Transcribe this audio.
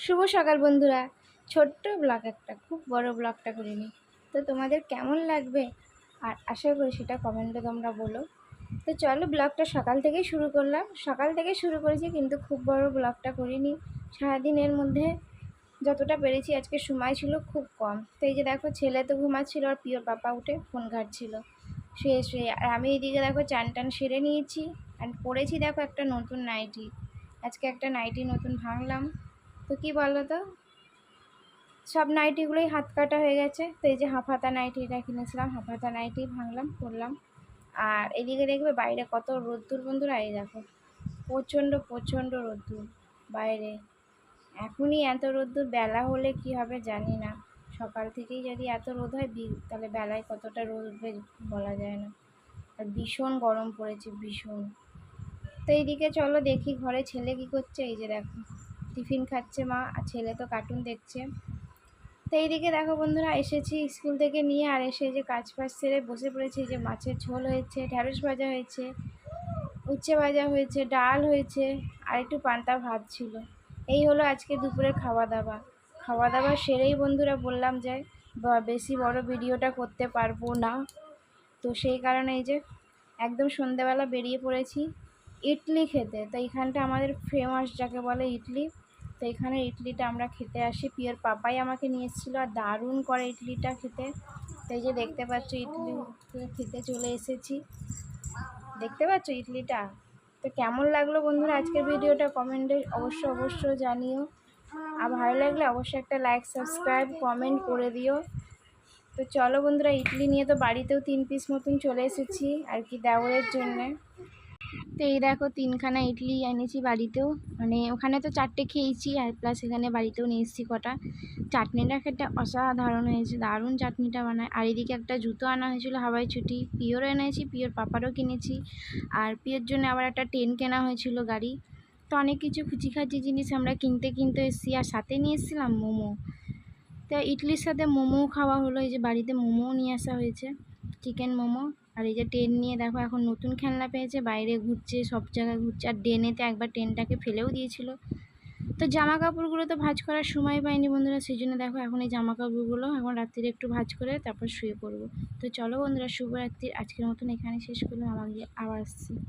শুভ সকাল বন্ধুরা। ছোট্ট ব্লগ একটা, খুব বড় ব্লগটা করিনি। তো তোমাদের কেমন লাগবে? আর আশা করি সেটা কমেন্টে তোমরা বলো। তো চলো ব্লগটা সকাল থেকেই শুরু করলাম। সকাল থেকে শুরু করেছি কিন্তু খুব বড় ব্লগটা করিনি। সারাদিনের মধ্যে যতটা পেরেছি আজকে সময় ছিল খুব কম। তো এই যে দেখো, ছেলে তো ঘুমাচ্ছিল আর প্রিয় পাপা উঠে ফোন ঘাটছিল। শুয়ে শুয়ে আর আমি এইদিকে দেখো চান টান সেরে নিয়েছি। আর পরেছি দেখো একটা নতুন নাইটি। আজকে একটা নাইটি নতুন ভাঙলাম। তো কী বলো তো? সব নাইটিগুলোই হাত কাটা হয়ে গেছে। তো এই যে হাফাতা নাইটিটা কিনেছিলাম হাফাতা নাইটি ভাঙলাম, পরলাম। আর এদিকে দেখবে বাইরে কত রোদ্দুর বন্ধুরা, এই দেখো, প্রচণ্ড প্রচণ্ড রোদ্দুর বাইরে। এখনই এত রোদ্দুর, বেলা হলে কি হবে জানি না। সকাল থেকেই যদি এত রোদ হয় তাহলে বেলায় কতটা রোদ উঠবে বলা যায় না। আর ভীষণ গরম পড়েছে, ভীষণ। তো এইদিকে চলো দেখি ঘরে ছেলে কি করছে, এই যে দেখো। টিফিন খাচ্ছে মা আর ছেলে তো কার্টুন দেখছে। তো এইদিকে দেখো বন্ধুরা, এসেছি স্কুল থেকে নিয়ে আর এসে যে কাজ ফাজ সেরে বসে পড়েছি যে মাছের ঝোল হয়েছে, ঢ্যাঁড়স ভাজা হয়েছে, উচ্ছে ভাজা হয়েছে, ডাল হয়েছে আর একটু পান্তা ভাত ছিল। এই হলো আজকে দুপুরের খাওয়া দাওয়া। খাওয়া দাওয়া সেরেই বন্ধুরা বললাম যে বেশি বড় ভিডিওটা করতে পারব না। তো সেই কারণে এই যে একদম সন্ধেবেলা বেরিয়ে পড়েছি, ইডলি খেতে। তো এইখানটা আমাদের ফেমাস যাকে বলে ইডলি। তো এখানে ইডলিটা আমরা খেতে আসি। পিওর পাপাই আমাকে নিয়ে এসেছিল আর দারুণ করে ইডলিটা খেতে। তো এই যে দেখতে পাচ্ছ ইডলি খেতে চলে এসেছি। দেখতে পাচ্ছ ইডলিটা? তো কেমন লাগল বন্ধুরা আজকের ভিডিওটা? কমেন্টে অবশ্য অবশ্য জানিও। আর ভালো লাগলে অবশ্যই একটা লাইক সাবস্ক্রাইব কমেন্ট করে দিও। তো চলো বন্ধুরা, ইডলি নিয়ে তো বাড়িতেও তিন পিস মতন চলে এসেছি। আর কি দেওয়ারের জন্যে। তো এই দেখো তিনখানা ইডলি এনেছি বাড়িতেও। মানে ওখানে তো চারটে খেয়েছি আর প্লাস এখানে বাড়িতেও নিয়ে এসেছি কটা। চাটনিটা খেতে অসাধারণ হয়েছে, দারুণ চাটনিটা বানায়। আর এদিকে একটা জুতো আনা হয়েছিল হাওয়াই ছুটি। পিওরও এনেছি, পিওর পাপারও কিনেছি। আর পিওর জন্য আবার একটা টেন কেনা হয়েছিল গাড়ি। তো অনেক কিছু খুচিখাচি জিনিস আমরা কিনতে কিনতে এসেছি আর সাথে নিয়ে এসেছিলাম মোমো। তো ইডলির সাথে মোমোও খাওয়া হলো, এই যে বাড়িতে মোমোও নিয়ে আসা হয়েছে। চিকেন মোমো। আর এই যে ট্রেন নিয়ে দেখো এখন নতুন খেলনা পেয়েছে, বাইরে ঘুরছে, সব জায়গায় ঘুরছে। আর ড্রেনেতে একবার ট্রেনটাকে ফেলেও দিয়েছিল। তো জামা কাপড়গুলো তো ভাজ করার সময় পাইনি বন্ধুরা, সেই জন্য দেখো এখন এই জামা কাপড়গুলো এখন রাত্রিরে একটু ভাজ করে তারপর শুয়ে পড়ব। তো চলো বন্ধুরা শুভরাত্রির আজকের মতন এখানে শেষ করলাম। আমাকে আবার আসছি।